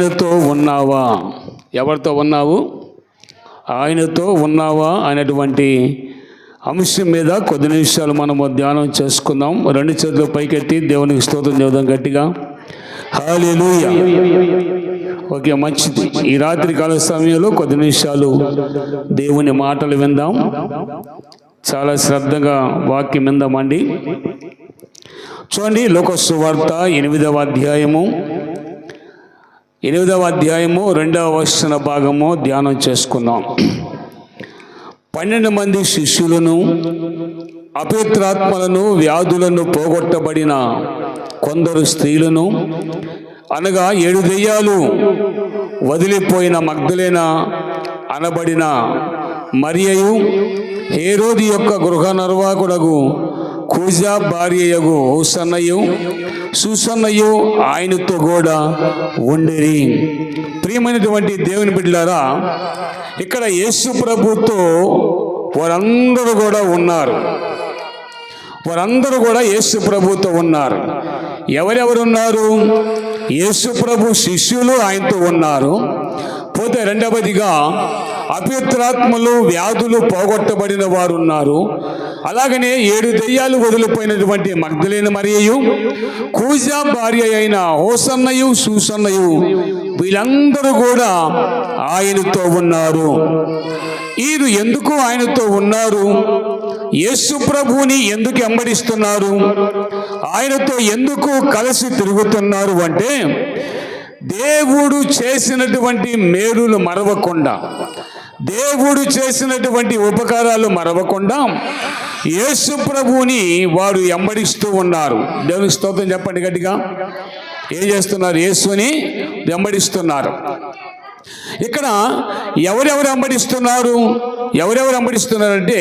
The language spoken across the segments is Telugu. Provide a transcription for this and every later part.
ఆయనతో ఉన్నావా? ఎవరితో ఉన్నావు? ఆయనతో ఉన్నావా? అనేటువంటి అంశం మీద కొద్ది నిమిషాలు మనము ధ్యానం చేసుకుందాం. రెండు చేతులు పైకెత్తి దేవునికి స్తోత్రం చెబుదాం గట్టిగా. హాలేలూయా ఓకే మంచిది. ఈ రాత్రి కాల సమయంలో కొద్ది నిమిషాలు దేవుని మాటలు విందాం. చాలా శ్రద్ధగా వాక్యం విందామండి. చూడండి లోకస్సు వార్త ఎనిమిదవ అధ్యాయము. ఎనిమిదవ అధ్యాయము రెండవ వచన భాగము ధ్యానం చేసుకుందాం పన్నెండు మంది శిష్యులను అపవిత్రాత్మలను వ్యాధులను పోగొట్టబడిన కొందరు స్త్రీలను అనగా ఏడు దెయ్యాలు వదిలిపోయిన మగ్ధులైన అనబడిన మరియు హేరోది యొక్క గృహ నిర్వాహకుడగు కూజా భార్యయగు హుసన్నయు సుసన్నయు ఆయనతో కూడా ఉండేది ప్రియమైనటువంటి దేవుని బిడ్డలారా ఇక్కడ యేసు ప్రభుతో వారందరూ కూడా ఉన్నారు. వారందరూ కూడా యేసు ప్రభుతో ఉన్నారు. ఎవరెవరు ఉన్నారు యేసు ప్రభు శిష్యులు ఆయనతో ఉన్నారు. పోతే రెండవదిగా అపిత్రాత్మలు వ్యాధులు పోగొట్టబడిన వారు ఉన్నారు అలాగనే ఏడు దెయ్యాలు వదిలిపోయినటువంటి మగ్ధులైన మరియు కూజా భార్య అయిన హోసన్నయు సూసన్నయు వీళ్ళందరూ కూడా ఆయనతో ఉన్నారు. వీరు ఎందుకు ఆయనతో ఉన్నారు? యేసు ప్రభువుని ఎందుకు ఎంబడిస్తున్నారు ఆయనతో ఎందుకు కలిసి తిరుగుతున్నారు అంటే దేవుడు చేసినటువంటి మేలులు మరవకుండా దేవుడు చేసినటువంటి ఉపకారాలు మరవకుండా యేసు ప్రభువుని వారు వెంబడిస్తూ ఉన్నారు. దేవుని స్తోత్రం చెప్పండి గట్టిగా. ఏం చేస్తున్నారు? యేసుని వెంబడిస్తున్నారు. ఇక్కడ ఎవరెవరు వెంబడిస్తున్నారు? ఎవరెవరు వెంబడిస్తున్నారంటే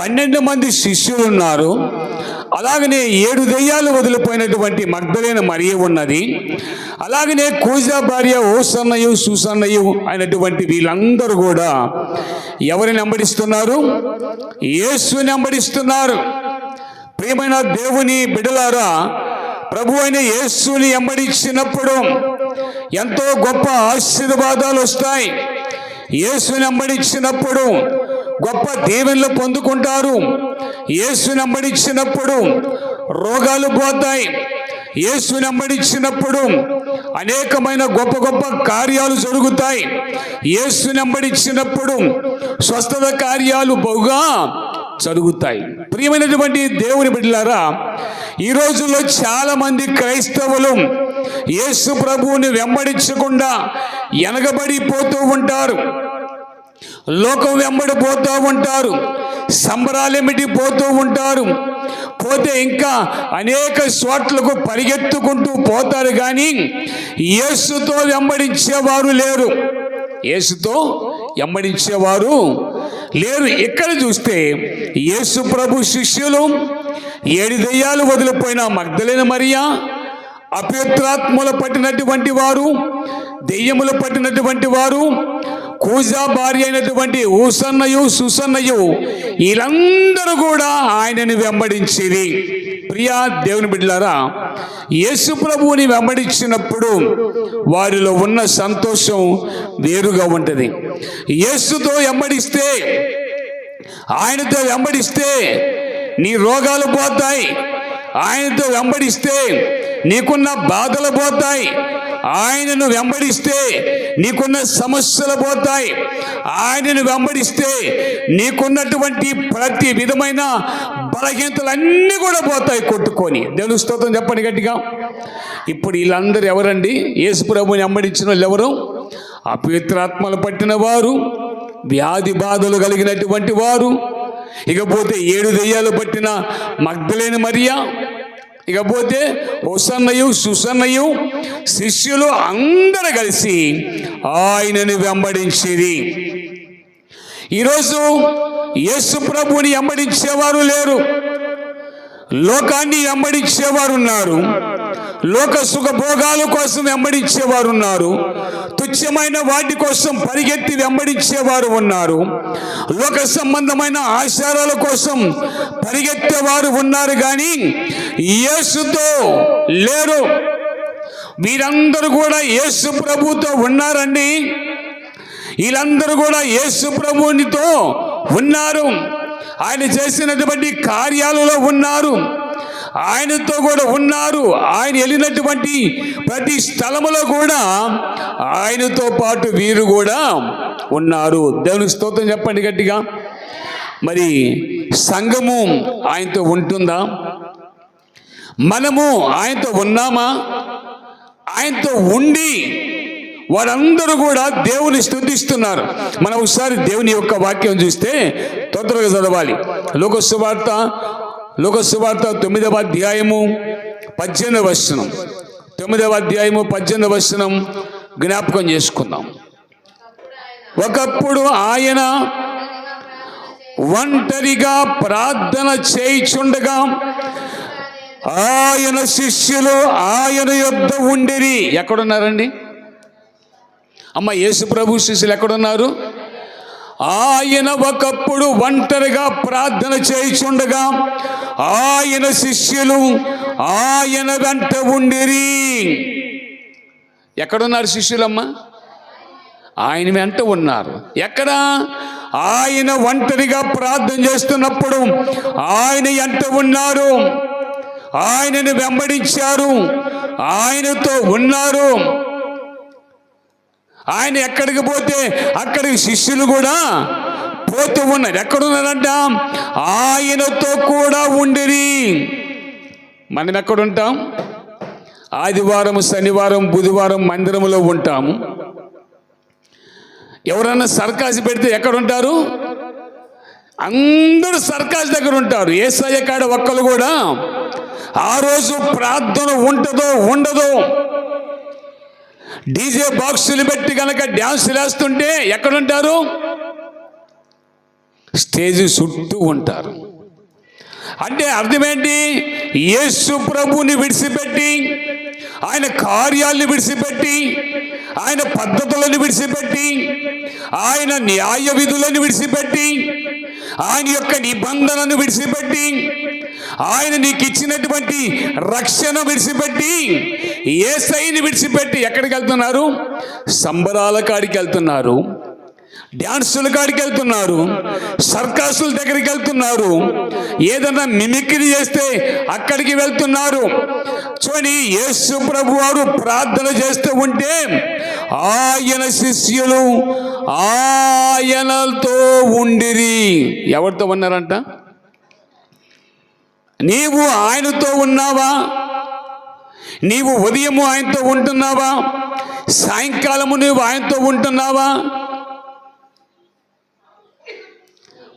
పన్నెండు మంది శిష్యులు ఉన్నారు. అలాగనే ఏడు దెయ్యాలు వదిలిపోయినటువంటి మగ్ధలైన మరియ ఉన్నది. అలాగనే కూజా భార్య ఓసన్నయు సుసన్నయు అయినటువంటి వీళ్ళందరూ కూడా ఎవరిని వెంబడిస్తున్నారు? యేసుని వెంబడిస్తున్నారు. ప్రియమైన దేవుని బిడలారా ప్రభు అయిన యేసుని వెంబడించినప్పుడు ఎంతో గొప్ప ఆశీర్వాదాలు వస్తాయి. యేసుని వెంబడించినప్పుడు గొప్ప దీవెనలు పొందుకుంటారు. యేసుని వెంబడించినప్పుడు రోగాలు పోతాయి. యేసుని వెంబడించినప్పుడు అనేకమైన గొప్ప గొప్ప కార్యాలు జరుగుతాయి. యేసుని వెంబడించినప్పుడు స్వస్థత కార్యాలు బహుగా జరుగుతాయి. ప్రియమైనటువంటి దేవుని బిడ్డలారా ఈ రోజుల్లో చాలా మంది క్రైస్తవులు యేసు ప్రభువుని వెంబడించకుండా ఎనగబడిపోతూ ఉంటారు. లోకం వెంబడిపోతూ ఉంటారు. సంబరాలేమిటి పోతూ ఉంటారు? పోతే ఇంకా అనేక చోట్లకు పరిగెత్తుకుంటూ పోతారు కానీ యేసుతో వెంబడించేవారు లేరు. యేసుతో వెంబడించేవారు లేరు. ఇక్కడ చూస్తే యేసు ప్రభు శిష్యులు ఏడు దెయ్యాలు వదిలిపోయిన మగ్ధలైన మరియా అపవిత్రాత్మలు పట్టినటువంటి వారు దెయ్యములు పట్టినటువంటి వారు కూజా భార్య అయినటువంటి ఊసన్నయు సుసన్నయు వీళ్ళందరూ కూడా ఆయనని వెంబడించేది. ప్రియా దేవుని బిడ్డలారా యేసు ప్రభువుని వెంబడించినప్పుడు వారిలో ఉన్న సంతోషం వేరుగా ఉంటుంది. యేసుతో వెంబడిస్తే ఆయనతో వెంబడిస్తే నీ రోగాలు పోతాయి. ఆయనతో వెంబడిస్తే నీకున్న బాధలు పోతాయి. ఆయనను వెంబడిస్తే నీకున్న సమస్యలు పోతాయి. ఆయనను వెంబడిస్తే నీకున్నటువంటి ప్రతి విధమైన బలహీనతలన్నీ కూడా పోతాయి కొట్టుకొని. దేవుని స్తోత్రం చెప్పండి గట్టిగా. ఇప్పుడు వీళ్ళందరూ ఎవరండి? యేసుప్రభుని వెంబడించిన వాళ్ళు ఎవరు? అపవిత్రాత్మలు పట్టిన వారు వ్యాధి బాధలు కలిగినటువంటి వారు ఇకపోతే ఏడు దెయ్యాలు పట్టిన మగ్ధలేని మరియా ఇకపోతే హుసన్నయు సుసన్నయు శిష్యులు అందరూ కలిసి ఆయనని వెంబడించేది. ఈరోజు యేసు ప్రభుని వెంబడించేవారు లేరు. లోకాన్ని వెంబడించేవారు ఉన్నారు లోక సుఖభోగాల కోసం వెంబడించేవారు ఉన్నారు. తుచ్చమైన వాటి కోసం పరిగెత్తి వెంబడించేవారు ఉన్నారు. లోక సంబంధమైన ఆచారాల కోసం పరిగెత్తేవారు ఉన్నారు కానీ యేసుతో లేరు. వీరందరూ కూడా యేసు ప్రభుతో ఉన్నారండి. వీళ్ళందరూ కూడా యేసు ప్రభునితో ఉన్నారు. ఆయన చేసినటువంటి కార్యాలలో ఉన్నారు. ఆయనతో కూడా ఉన్నారు. ఆయన వెళ్ళినటువంటి ప్రతి స్థలములో కూడా ఆయనతో పాటు వీరు కూడా ఉన్నారు. దేవుని స్తోత్రం చెప్పండి గట్టిగా. మరి సంఘము ఆయనతో ఉంటుందా? మనము ఆయనతో ఉన్నామా? ఆయనతో ఉండి వారందరూ కూడా దేవుని స్థుతిస్తున్నారు. మనం ఒకసారి దేవుని యొక్క వాక్యం చూస్తే తొందరగా చదవాలి. లోకసువార్త లోకసువార్త తొమ్మిదవ అధ్యాయము పద్దెనిమిదవ వచనం. తొమ్మిదవ అధ్యాయము పద్దెనిమిదవ వచనం జ్ఞాపకం చేసుకుందాం. ఒకప్పుడు ఆయన ఒంటరిగా ప్రార్థన చేయిచుండగా ఆయన శిష్యులు ఆయన యొద్ద ఉండిరి. ఎక్కడున్నారండి? అమ్మ యేసు ప్రభు శిష్యులు ఎక్కడున్నారు? ఆయన ఒకప్పుడు ఒంటరిగా ప్రార్థన చేయిచుండగా ఆయన శిష్యులు ఆయన వెంట ఉండిరి. ఎక్కడున్నారు శిష్యులమ్మ? ఆయన వెంట ఉన్నారు. ఎక్కడ? ఆయన ఒంటరిగా ప్రార్థన చేస్తున్నప్పుడు ఆయన ఎంత ఉన్నారు? ఆయనను వెంబడించారు. ఆయనతో ఉన్నారు. ఆయన ఎక్కడికి పోతే అక్కడికి శిష్యులు కూడా పోతూ ఉన్నారు. ఎక్కడున్నారంట? ఆయనతో కూడా ఉండిరి. మనం ఎక్కడుంటాం? ఆదివారం శనివారం బుధవారం మందిరంలో ఉంటాము ఎవరన్నా సర్కాసి పెడితే ఎక్కడుంటారు? అందరూ సర్కాస్ దగ్గర ఉంటారు. ఏసయ్య కాడ ఒక్కరు కూడా ఆ రోజు ప్రార్థన ఉంటుందో ఉండదో డీజే బాక్సులు పెట్టి కనుక డ్యాన్సులు వేస్తుంటే ఎక్కడుంటారు? స్టేజ్ చుట్టూ ఉంటారు. అంటే అర్థమేంటి? యేసు ప్రభుని విడిచిపెట్టి ఆయన కార్యాలను విడిచిపెట్టి ఆయన పద్ధతులను విడిచిపెట్టి ఆయన న్యాయ విధులను విడిచిపెట్టి ఆయన యొక్క నిబంధనను విడిచిపెట్టి ఆయన నీకు ఇచ్చినటువంటి రక్షణ విడిచిపెట్టి ఏ సైని విడిచిపెట్టి ఎక్కడికి వెళ్తున్నారు? సంబరాల కాడికి వెళ్తున్నారు డ్యాన్సుల కాడికి వెళ్తున్నారు సర్కాసుల దగ్గరికి వెళ్తున్నారు ఏదైనా మిమిక్రీ చేస్తే అక్కడికి వెళ్తున్నారు. చూని యేసు ప్రభు వారు ప్రార్థన చేస్తూ ఉంటే ఆయన శిష్యులు ఆయనతో ఉండిరి. ఎవరితో ఉన్నారంట? నీవు ఆయనతో ఉన్నావా? నీవు ఉదయము ఆయనతో ఉంటున్నావా? సాయంకాలము నువ్వు ఆయనతో ఉంటున్నావా?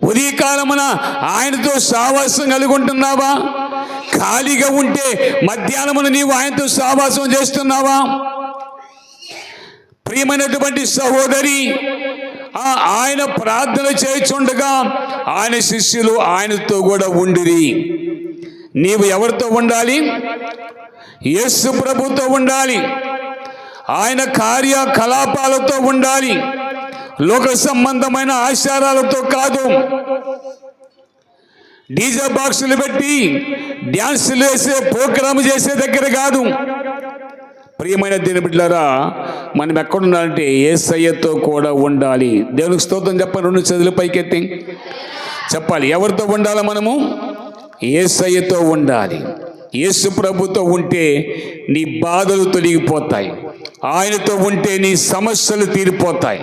ఉదయకాలమున ఆయనతో సావాసం కలిగి ఉంటున్నావా? ఖాళీగా ఉంటే మధ్యాహ్నమున నీవు ఆయనతో సావాసం చేస్తున్నావా? ప్రియమైనటువంటి సహోదరి ఆ ఆయన ప్రార్థన చేయుచుండగా ఆయన శిష్యులు ఆయనతో కూడా ఉండిరి. నీవు ఎవరితో ఉండాలి? యేసు ప్రభుతో ఉండాలి. ఆయన కార్యకలాపాలతో ఉండాలి. లోక సంబంధమైన ఆచారాలతో కాదు. డీజే బాక్సులు పెట్టి డ్యాన్సులు వేసే ప్రోగ్రామ్ చేసే దగ్గర కాదు. ప్రియమైన దీని బిడ్డారా మనం ఎక్కడుండాలంటే ఏ సయ్యతో కూడా ఉండాలి. దేవునికి స్తోత్రం చెప్పండి రెండు చదువులు పైకెత్తి. చెప్పాలి ఎవరితో ఉండాలి మనము? ఏసయ్యతో ఉండాలి. యేసు ప్రభుతో ఉంటే నీ బాధలు తొలగిపోతాయి. ఆయనతో ఉంటే నీ సమస్యలు తీరిపోతాయి.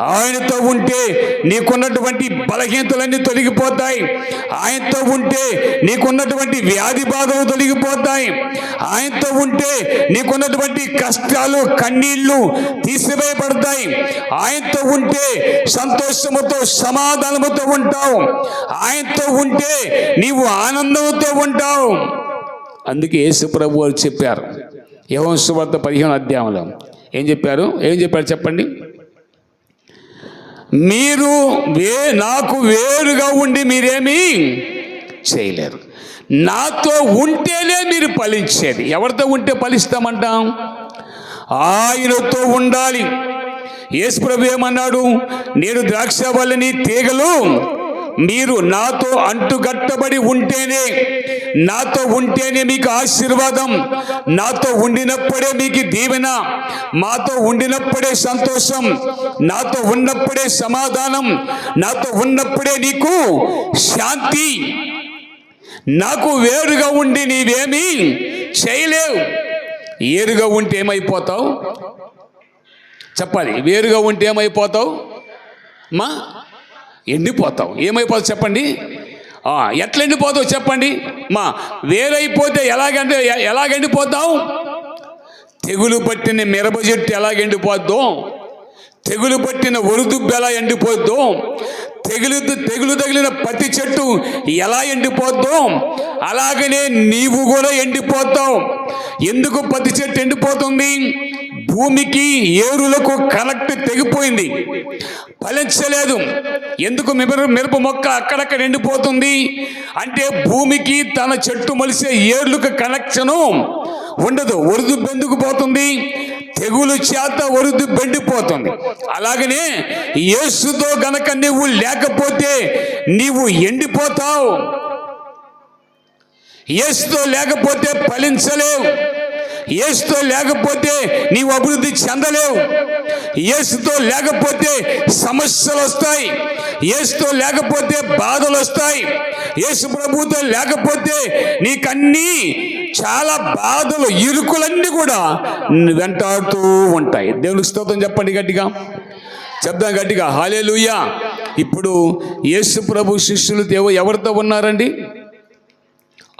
ఆయనతో ఉంటే నీకున్నటువంటి బలహీనతలన్నీ తొలగిపోతాయి. ఆయనతో ఉంటే నీకున్నటువంటి వ్యాధి బాధలు తొలగిపోతాయి. ఆయనతో ఉంటే నీకున్నటువంటి కష్టాలు కన్నీళ్ళు తీసివేయబడతాయి. ఆయనతో ఉంటే సంతోషముతో సమాధానముతో ఉంటావు. ఆయనతో ఉంటే నీవు ఆనందంతో ఉంటావు. అందుకే యేసు ప్రభు వారు చెప్పారు. యహోశువార్త పదిహేను అధ్యాయంలో ఏం చెప్పారు? ఏం చెప్పారు చెప్పండి? మీరు వే నాకు వేరుగా ఉండి మీరేమీ చేయలేరు. నాతో ఉంటేనే మీరు ఫలించేది. ఎవరితో ఉంటే ఫలిస్తామంటాం? ఆయనతో ఉండాలి. యేసుప్రభు ఏమన్నాడు? నేను ద్రాక్ష వల్లని తీగలు మీరు నాతో అంటుగట్టబడి ఉంటేనే నాతో ఉంటేనే మీకు ఆశీర్వాదం నాతో ఉండినప్పుడే మీకు దీవెన మాతో ఉండినప్పుడే సంతోషం నాతో ఉన్నప్పుడే సమాధానం నాతో ఉన్నప్పుడే నీకు శాంతి. నాకు వేరుగా ఉండి నీవేమీ చేయలేవు. ఏరుగా ఉంటే ఏమైపోతావు? చెప్పాలి వేరుగా ఉంటే ఏమైపోతావు? మా ఎండిపోతావు. ఏమైపోతావు చెప్పండి? ఎట్లా ఎండిపోతావు చెప్పండి? మా వేరైపోతే ఎలాగంటే ఎ- ఎలాగ ఎండిపోతావు? తెగులు పట్టిన మిరప చెట్టు ఎలాగ ఎండిపోద్దో? తెగులు పట్టిన ఒరుదుబ్బు ఎలా ఎండిపోద్దో? తెగులు తెగులు తగిలిన పత్తి చెట్టు ఎలా ఎండిపోద్దో? అలాగనే నీవు కూడా ఎండిపోతావు. ఎందుకు పత్తి చెట్టు ఎండిపోతుంది? భూమికి ఏరులకు కనెక్ట్ తెగిపోయింది. ఫలించలేదు. ఎందుకు మిరప మిరప మొక్క అక్కడక్కడ ఎండిపోతుంది అంటే భూమికి తన చెట్టు మొలిసే ఏర్లకు కనెక్షను ఉండదు. ఒరుదు బెందుకు పోతుంది? తెగులు చేత ఒరుదు బెండిపోతుంది. అలాగనే యేసుతో గనక నీవు లేకపోతే నీవు ఎండిపోతావు. యేసుతో లేకపోతే ఫలించలేవు. ఏసుతో లేకపోతే నీవు అభివృద్ధి చెందలేవు. ఏసుతో లేకపోతే సమస్యలు వస్తాయి. ఏసుతో లేకపోతే బాధలు వస్తాయి. యేసు ప్రభుతో లేకపోతే నీకన్నీ చాలా బాధలు ఇరుకులన్నీ కూడా వెంటాడుతూ ఉంటాయి. దేవునికి స్తోత్రం చెప్పండి గట్టిగా. చెప్దాం గట్టిగా. హాలేలుయ్యా ఇప్పుడు యేసు ప్రభు శిష్యులు దేవు ఎవరితో ఉన్నారండి?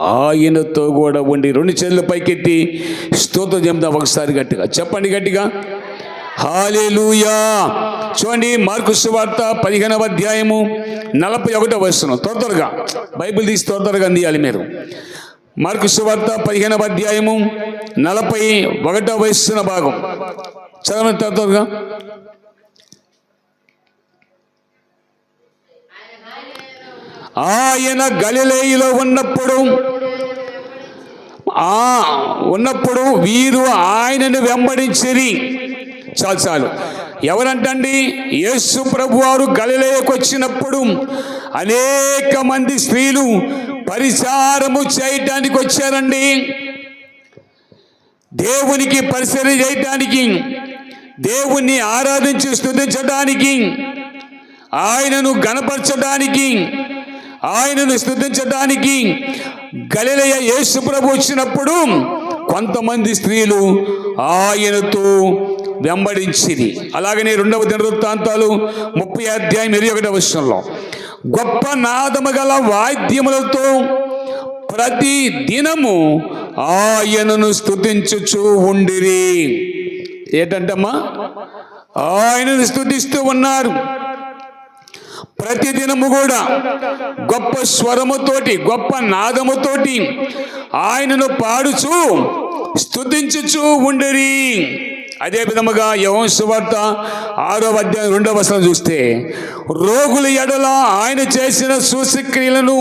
ఆయనతో కూడా ఉండి రెండు చేతులు పైకెత్తి స్తోత్రం చెప్దాం ఒకసారి గట్టిగా. చెప్పండి గట్టిగా. హాలేలుయా చూడండి మార్కు సువార్త పదిహేనవ అధ్యాయము నలభై ఒకటో వస్తున్నాం త్వర త్వరగా. బైబిల్ తీసి త్వర త్వరగా అందియాలి మీరు. మార్కు సువార్త పదిహేనవ అధ్యాయము నలభై ఒకటో వయస్సున భాగం. చదవండి త్వర త్వరగా. ఆయన గలిలేయిలో ఉన్నప్పుడు ఆ ఉన్నప్పుడు వీరు ఆయనను వెంబడించిరి. చాలు చాలు. ఎవరంటండి? యేసు ప్రభు వారు గలిలేయకు వచ్చినప్పుడు అనేక మంది స్త్రీలు పరిచారము చేయటానికి వచ్చారండి. దేవునికి పరిసరం చేయటానికి దేవుణ్ణి ఆరాధించి స్థుతించడానికి ఆయనను గణపరచడానికి ఆయనను స్తుతించడానికి గలిలయ యేసు ప్రభు వచ్చినప్పుడు కొంతమంది స్త్రీలు ఆయనతో వెంబడించిరి. అలాగనే రెండవ దినవృత్తాంతాలు ముప్పై అధ్యాయం ఇరవై ఒకటవ విషయంలో గొప్ప నాదము గల వాద్యములతో ప్రతి దినము ఆయనను స్థుతించుచూ ఉండిరి. ఏంటంటమ్మా? ఆయనను స్థుతిస్తూ ఉన్నారు. ప్రతిదినము కూడా గొప్ప స్వరముతోటి గొప్ప నాదముతోటి ఆయనను పాడుచు స్తుతించుచు ఉండిరి. అదే విధముగా యవంశ సువార్త ఆరో అధ్యాయం రెండవ వసనం చూస్తే రోగుల ఎడల ఆయన చేసిన సూచక్రియలను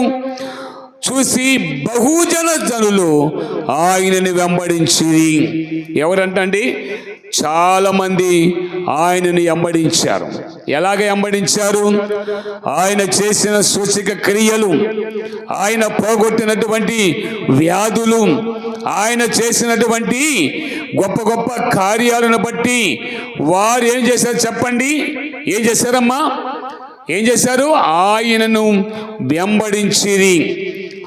చూసి బహుజన జనులు ఆయనని వెంబడించిరి. ఎవరంటండి? చాలామంది ఆయనని వెంబడించారు. ఎలాగ వెంబడించారు? ఆయన చేసిన సూచిక క్రియలు ఆయన పోగొట్టినటువంటి వ్యాధులు ఆయన చేసినటువంటి గొప్ప గొప్ప కార్యాలను బట్టి వారు ఏం చేశారు చెప్పండి? ఏం చేశారమ్మా? ఏం చేశారు? ఆయనను వెంబడించిరి.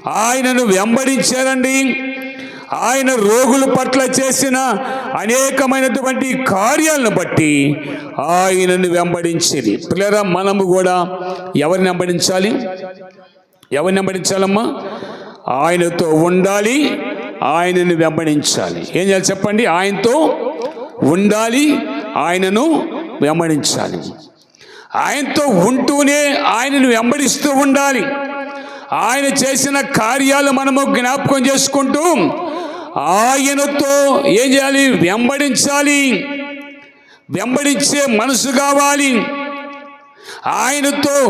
ఆయనను వెంబడించారండి. ఆయన రోగుల పట్ల చేసిన అనేకమైనటువంటి కార్యాలను బట్టి ఆయనను వెంబడించేది. పిల్లరా మనము కూడా ఎవరిని వెంబడించాలి? ఎవరిని వెంబడించాలమ్మా? ఆయనతో ఉండాలి ఆయనను వెంబడించాలి. ఏం చేయాలి చెప్పండి? ఆయనతో ఉండాలి ఆయనను వెంబడించాలి. ఆయనతో ఉంటూనే ఆయనను వెంబడిస్తూ ఉండాలి. ఆయన చేసిన కార్యాలు మనము జ్ఞాపకం చేసుకుంటూ ఆయనతో ఏం చేయాలి? వెంబడించాలి. వెంబడించే మనసు కావాలి. ఆయనతో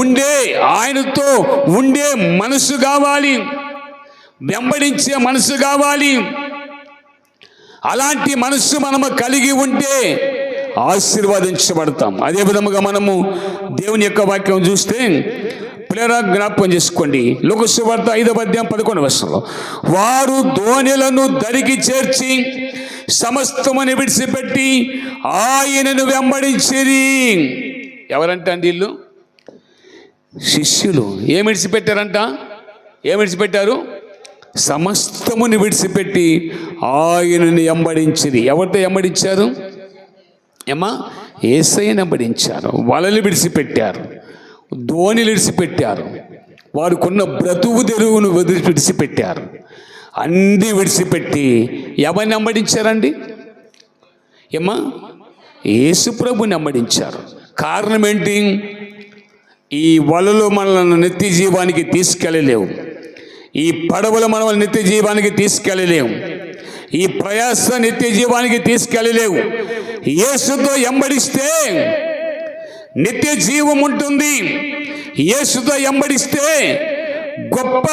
ఉండే ఆయనతో ఉండే మనసు కావాలి. వెంబడించే మనసు కావాలి. అలాంటి మనస్సు మనము కలిగి ఉంటే ఆశీర్వదించబడతాం. అదే విధముగా మనము దేవుని యొక్క వాక్యం చూస్తే పిల్లరా జ్ఞాపకం చేసుకోండి. లోకసువార్త ఐదవ అధ్యాయం పదకొండు వర్షంలో వారు ధోనిలను దరికి చేర్చి సమస్తమని విడిచిపెట్టి ఆయనను వెంబడించిరి. ఎవరంట అండి ఇల్లు శిష్యులు. ఏమి విడిచిపెట్టారంట? ఏమి విడిచిపెట్టారు? సమస్తముని విడిచిపెట్టి ఆయనని ఎంబడించిరి ఎవరితో ఎంబడించారు ఏమా ఏసైని ఎంబడించారు వలలు విడిచిపెట్టారు. ధోని విడిచిపెట్టారు. వాడుకున్న బ్రతుకు తెరువును విడిచిపెట్టారు. అన్నీ విడిచిపెట్టి ఎవరిని అమ్మడించారండి? ఏమా యేసుప్రభుని అమ్మడించారు. కారణం ఏంటి? ఈ వలలు మనల్ని నిత్య జీవానికి తీసుకెళ్ళలేవు. ఈ పడవలు మనల్ని నిత్య జీవానికి తీసుకెళ్ళలేవు. ఈ ప్రయాస నిత్య జీవానికి తీసుకెళ్ళలేవు. యేసుతో ఎంబడిస్తే నిత్య జీవం ఉంటుంది. యేసుతో ఎంబడిస్తే గొప్ప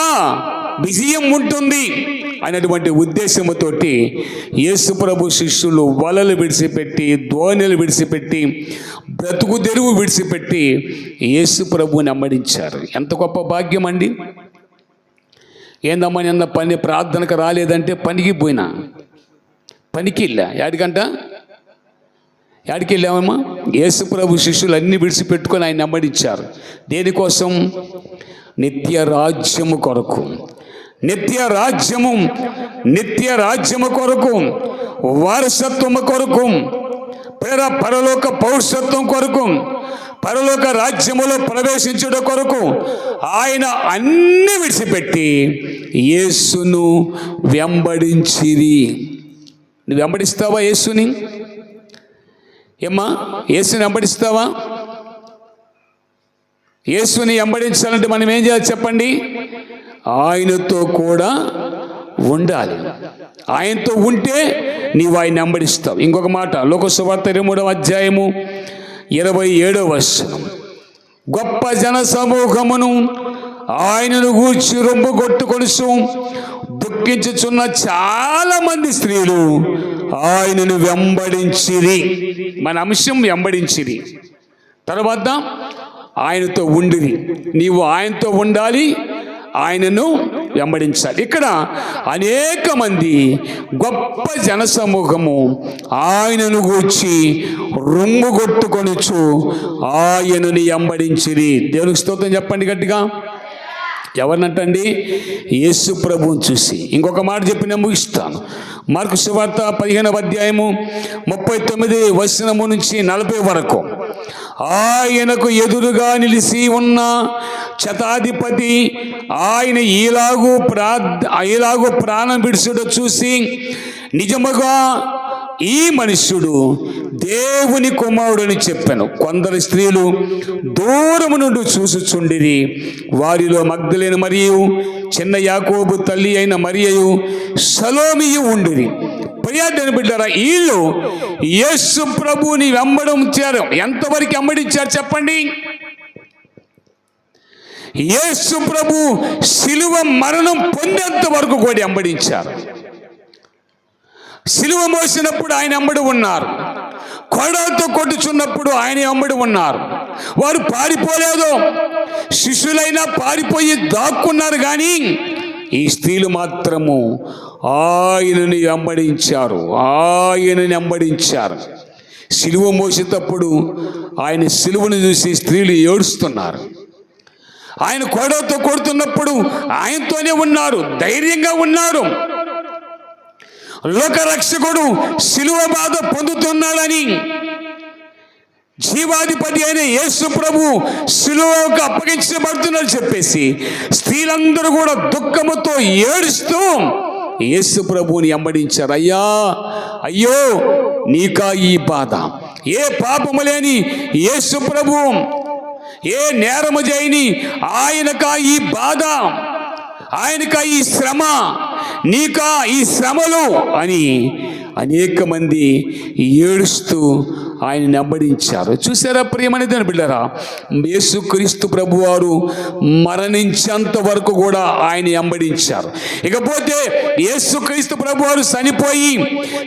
విజయం ఉంటుంది. అనేటువంటి ఉద్దేశముతోటి యేసు ప్రభు శిష్యులు వలలు విడిచిపెట్టి ధోనిలు విడిచిపెట్టి బ్రతుకు తెరువు విడిచిపెట్టి యేసు ప్రభుని అమ్మడించారు ఎంత గొప్ప భాగ్యం అండి. ఏందమ్మా నిన్న పని ప్రార్థనకు రాలేదంటే పనికి పోయినా? పనికి వెళ్ళా? యాడికంట? ఎక్కడికి వెళ్ళామమ్మా? యేసు ప్రభు శిష్యులు అన్ని విడిచిపెట్టుకొని ఆయన నెమ్మడించారు దేనికోసం? నిత్య రాజ్యము కొరకు. నిత్య రాజ్యము నిత్య రాజ్యము కొరకు వారసత్వము కొరకు పేర పరలోక పౌరుషత్వం కొరకు పరలోక రాజ్యములో ప్రవేశించుట కొరకు ఆయన అన్ని విడిచిపెట్టి యేసును వెంబడించిరి. నువ్వు వెంబడిస్తావా యేసుని? ఏమ్మా? యేసుని వెంబడిస్తావా? యేసుని వెంబడించాలంటే మనం ఏం చేయాలి చెప్పండి? ఆయనతో కూడా ఉండాలి. ఆయనతో ఉంటే నీవు ఆయన వెంబడిస్తావు. ఇంకొక మాట లోకసువార్త ఇరవై మూడవ అధ్యాయము ఇరవై ఏడవ వర్షం గొప్ప జన సమూహమును ఆయనను గూర్చి రొమ్ము కొట్టుకొలుసు దుఃఖించుచున్న చాలా మంది స్త్రీలు ఆయనను వెంబడించిరి. మన అంశం వెంబడించిరి. తర్వాత ఆయనతో ఉండిరి. నీవు ఆయనతో ఉండాలి ఆయనను వెంబడించాలి. ఇక్కడ అనేక మంది గొప్ప జనసమూహము ఆయనను గూర్చి రొమ్ముగొట్టుకొనుచు ఆయనని వెంబడించిరి. దేవునికి స్తోత్రం చెప్పండి గట్టిగా. ఎవరినట్టండి? యేసు ప్రభువుని చూసి. ఇంకొక మాట చెప్పి నేను ముగిస్తాను. మార్కు సువార్త పదిహేనవ అధ్యాయము ముప్పై తొమ్మిది వచనము నుంచి నలభై వరకు. ఆయనకు ఎదురుగా నిలిచి ఉన్న శతాధిపతి ఆయన ఈలాగు ప్రా ఈలాగు ప్రాణం విడుచుట చూసి నిజముగా ఈ మనుష్యుడు దేవుని కుమారుడని చెప్పాను. కొందరు స్త్రీలు దూరము నుండి చూసుచుండిరి. వారిలో మగ్ధులైన మరియు చిన్న యాకోబు తల్లి అయిన మరియు సలోమియు ఉండిరి. ప్రియాదని బిడ్డారా వీళ్ళు యేసు ప్రభుని వెంబడించారు ఎంతవరకు వెంబడించారు చెప్పండి. యేసు ప్రభు శిలువ మరణం పొందేంత వరకు కూడా వెంబడించారు. సిలువ మోసినప్పుడు ఆయన అమ్మడి ఉన్నారు. కొడలతో కొట్టుచున్నప్పుడు ఆయన అమ్మడి ఉన్నారు. వారు పారిపోలేదు. శిష్యులైనా పారిపోయి దాక్కున్నారు కానీ ఈ స్త్రీలు మాత్రము ఆయనని వెంబడించారు ఆయనని వెంబడించారు సిలువ మోసేటప్పుడు ఆయన సిలువను చూసి స్త్రీలు ఏడుస్తున్నారు. ఆయన కొడవతో కొడుతున్నప్పుడు ఆయనతోనే ఉన్నారు. ధైర్యంగా ఉన్నారు. లోకరక్షకుడు శిలువ బాధ పొందుతున్నాడని జీవాధిపతి అయిన యేసు ప్రభు శిలువకు అప్పగించబడుతున్నాడు చెప్పేసి స్త్రీలందరూ కూడా దుఃఖముతో ఏడుస్తూ యేసు ప్రభువుని వెంబడించారు అయ్యా అయ్యో నీకా ఈ బాధ. ఏ పాపము లేని యేసు ప్రభు ఏ నేరము చేయని ఆయనకా ఈ బాధ ఆయనకా ఈ శ్రమ నీకా ఈ శ్రమలు అని అనేక మంది ఏడుస్తూ ఆయన నెంబడించారు చూసారా ప్రియమని దాని బిడ్డరా? యేసుక్రీస్తు ప్రభువారు మరణించేంత వరకు కూడా ఆయన ఎంబడించారు ఇకపోతే యేసుక్రీస్తు ప్రభువారు చనిపోయి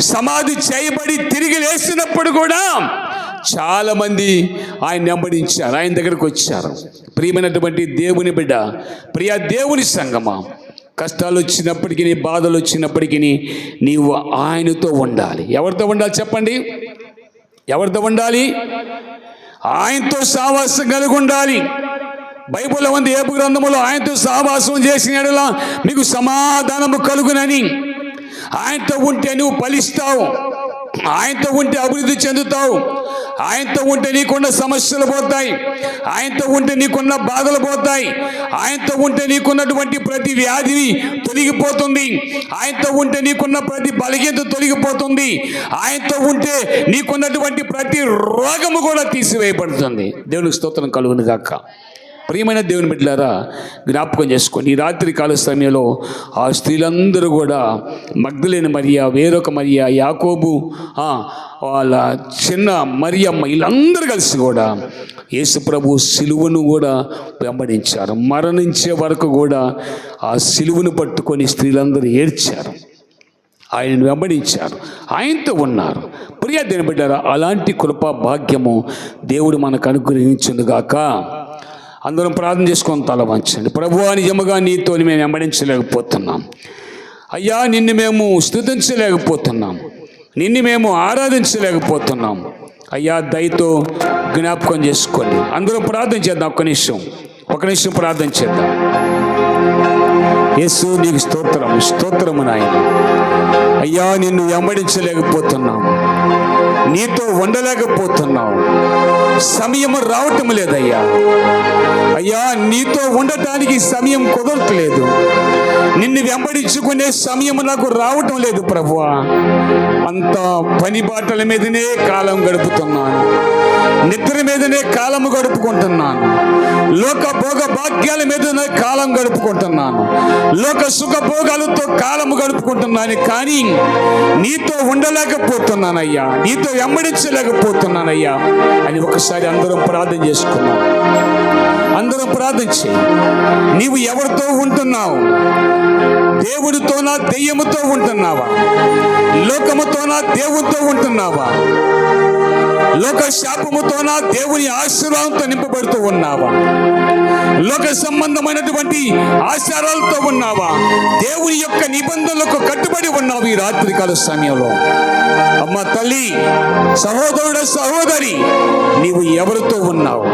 సమాధి చేయబడి తిరిగి లేచినప్పుడు కూడా చాలామంది ఆయన వెంబడించారు. ఆయన దగ్గరకు వచ్చారు. ప్రియమైనటువంటి దేవుని బిడ్డ ప్రియ దేవుని సంగమా కష్టాలు వచ్చినప్పటికీ బాధలు వచ్చినప్పటికీ నీవు ఆయనతో ఉండాలి. ఎవరితో ఉండాలి చెప్పండి? ఎవరితో ఉండాలి? ఆయనతో సావాసం కలిగి ఉండాలి. బైబిల్ ఉంది ఏపు గ్రంథములో ఆయనతో సావాసం చేసిన మీకు సమాధానము కలుగునని. ఆయనతో ఉంటే నువ్వు ఫలిస్తావు. ఆయనతో ఉంటే అభివృద్ధి చెందుతావు. ఆయనతో ఉంటే నీకున్న సమస్యలు పోతాయి. ఆయనతో ఉంటే నీకున్న బాధలు పోతాయి. ఆయనతో ఉంటే నీకున్నటువంటి ప్రతి వ్యాధి తొలగిపోతుంది. ఆయనతో ఉంటే నీకున్న ప్రతి బలహీనత తొలగిపోతుంది. ఆయనతో ఉంటే నీకున్నటువంటి ప్రతి రోగము కూడా తీసివేయబడుతుంది. దేవుని స్తోత్రం కలుగును గాక ప్రియమైన దేవుని బిడ్డలారా జ్ఞాపకం చేసుకోండి. ఈ రాత్రి కాల సమయంలో ఆ స్త్రీలందరూ కూడా మగ్ధులేని మరియా వేరొక మరియా యాకోబు వాళ్ళ చిన్న మరియమ్మ వీళ్ళందరూ కలిసి కూడా యేసుప్రభు సిలువను కూడా వెంబడించారు. మరణించే వరకు కూడా ఆ సిలువను పట్టుకొని స్త్రీలందరూ ఏడ్చారు. ఆయనను వెంబడించారు. ఆయనతో ఉన్నారు. ప్రియ దేని బిడ్డారా అలాంటి కృపా భాగ్యము దేవుడు మనకు అనుగ్రహించునుగాక. అందరం ప్రార్థన చేసుకొని తల వంచండి. ప్రభు నిజముగా నీతో మేము వెంబడించలేకపోతున్నాం. అయ్యా నిన్ను మేము స్థుతించలేకపోతున్నాం. నిన్ను మేము ఆరాధించలేకపోతున్నాం. అయ్యా దయతో జ్ఞాపకం చేసుకోండి. అందరం ప్రార్థన చేద్దాం ఒక్క నిమిషం. ఒక నిమిషం ప్రార్థన చేద్దాం. యేసు నీకు స్తోత్రం. స్తోత్రము నాయన. అయ్యా నిన్ను వెంబడించలేకపోతున్నాము నీతో ఉండలేకపోతున్నావు. సమయం రావటం లేదయ్యా. అయ్యా నీతో ఉండటానికి సమయం కుదరట్లేదు. నిన్ను వెంబడించుకునే సమయం నాకు రావటం లేదు ప్రభువా. అంతా పని బాటల మీదనే కాలం గడుపుతున్నాను. నిద్ర మీదనే కాలం గడుపుకుంటున్నాను. లోక భోగ భాగ్యాల మీదనే కాలం గడుపుకుంటున్నాను. లోక సుఖ భోగాలతో కాలం గడుపుకుంటున్నాను కానీ నీతో ఉండలేకపోతున్నానయ్యా. నీతో వెంబడించలేకపోతున్నానయ్యా అని ఒకసారి అందరం ప్రార్థన చేసుకున్నాం అందరం ప్రార్థన చేయి నీవు ఎవరితో ఉంటున్నావు? దేవుడితోనా దెయ్యముతో ఉంటున్నావా? లోకముతోనా దేవుడితో ఉంటున్నావా? లోక శాపముతోనా దేవుని ఆశీర్వాదంతో నింపబడుతూ ఉన్నావా? లోక సంబంధమైనటువంటి ఆచారాలతో ఉన్నావా? దేవుని యొక్క నిబంధనలకు కట్టుబడి ఉన్నావు ఈ రాత్రికాల సమయంలో. అమ్మ తల్లి సహోదరుడ సహోదరి నీవు ఎవరితో ఉన్నావు?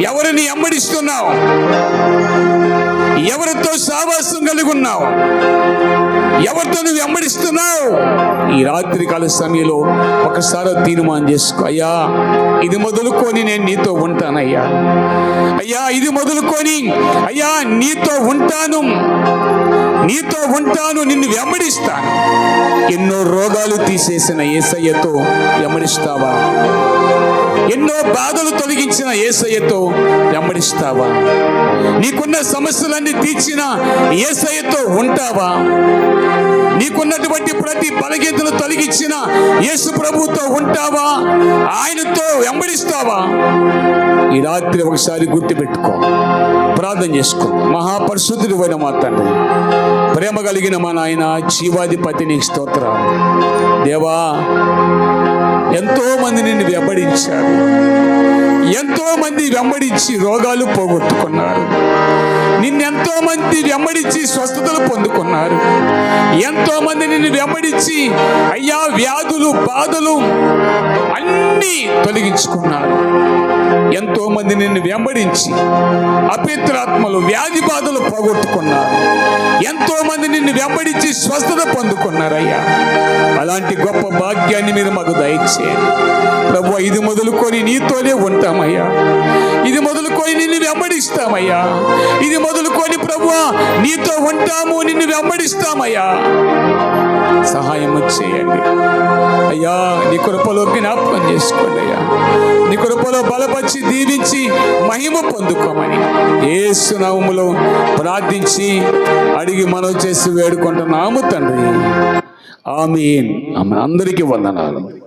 ఎవరిని ఎమ్మడిస్తున్నావు ఎవరితో సావాసం కలిగి ఉన్నావు? ఎవరితో నువ్వు వెంబడిస్తున్నావు? ఈ రాత్రి కాల సమయంలో ఒకసారి తీర్మానం చేసుకో. అయ్యా ఇది మొదలుకొని నేను నీతో ఉంటానయ్యా. అయ్యా ఇది మొదలుకొని అయ్యా నీతో ఉంటాను. నీతో ఉంటాను నిన్ను వెంబడిస్తాను. ఎన్నో రోగాలు తీసేసిన ఏసయ్యతో వెంబడిస్తావా? ఎన్నో బాధలు తొలగించిన ఏసయ్యతో వెంబడిస్తావా? నీకున్న సమస్యలన్నీ తీర్చిన ఏసయ్యతో ఉంటావా? నీకున్నటువంటి ప్రతి బలగీతలు తొలగించిన యేసు ప్రభుతో ఉంటావా? ఆయనతో వెంబడిస్తావా? ఈ రాత్రి ఒకసారి గుర్తుపెట్టుకో. ప్రార్థన చేసుకో. మహాపరిశుద్ధుడు అయిన మా తండ్రి ప్రేమ కలిగిన మా నాయన జీవాధిపతి నీకు స్తోత్రాలు. దేవా ఎంతో మంది నిన్ను వెంబడించారు. ఎంతో మంది వెంబడించి రోగాలు పోగొట్టుకున్నారు. నిన్నెంతో మంది వెంబడించి స్వస్థతలు పొందుకున్నారు. ఎంతో మంది నిన్ను వెంబడించి అయ్యా వ్యాధులు బాధలు అన్నీ తొలగించుకున్నారు. ఎంతో మంది నిన్ను వెంబడించి అపిత్రాత్మలు వ్యాధి బాధలు పోగొట్టుకున్నారు. ఎంతో మంది నిన్ను వెంబడించి స్వస్థత పొందుకున్నారయ్యా. అలాంటి గొప్ప భాగ్యాన్ని మీరు మాకు దయచేయండి. ప్రభు ఇది మొదలుకొని నీతోనే ఉంటామయ్యా. ఇది మొదలుకొని నిన్ను వెంబడిస్తామయ్యా. ఇది మొదలుకొని ప్రభు నీతో ఉంటాము నిన్ను వెంబడిస్తామయ్యా. సహాయం చేయండి. అయ్యా నీ కృపలో జ్ఞాపకం చేసుకోండి అయ్యా. నీ కృపలో బలపరిచి దీవించి మహిమ పొందుకోమని ఏసునామములో ప్రార్థించి అడిగి మనం చేసి వేడుకుంటున్నాము తండ్రి. ఆమె ఆమె అందరికీ వందనాలు.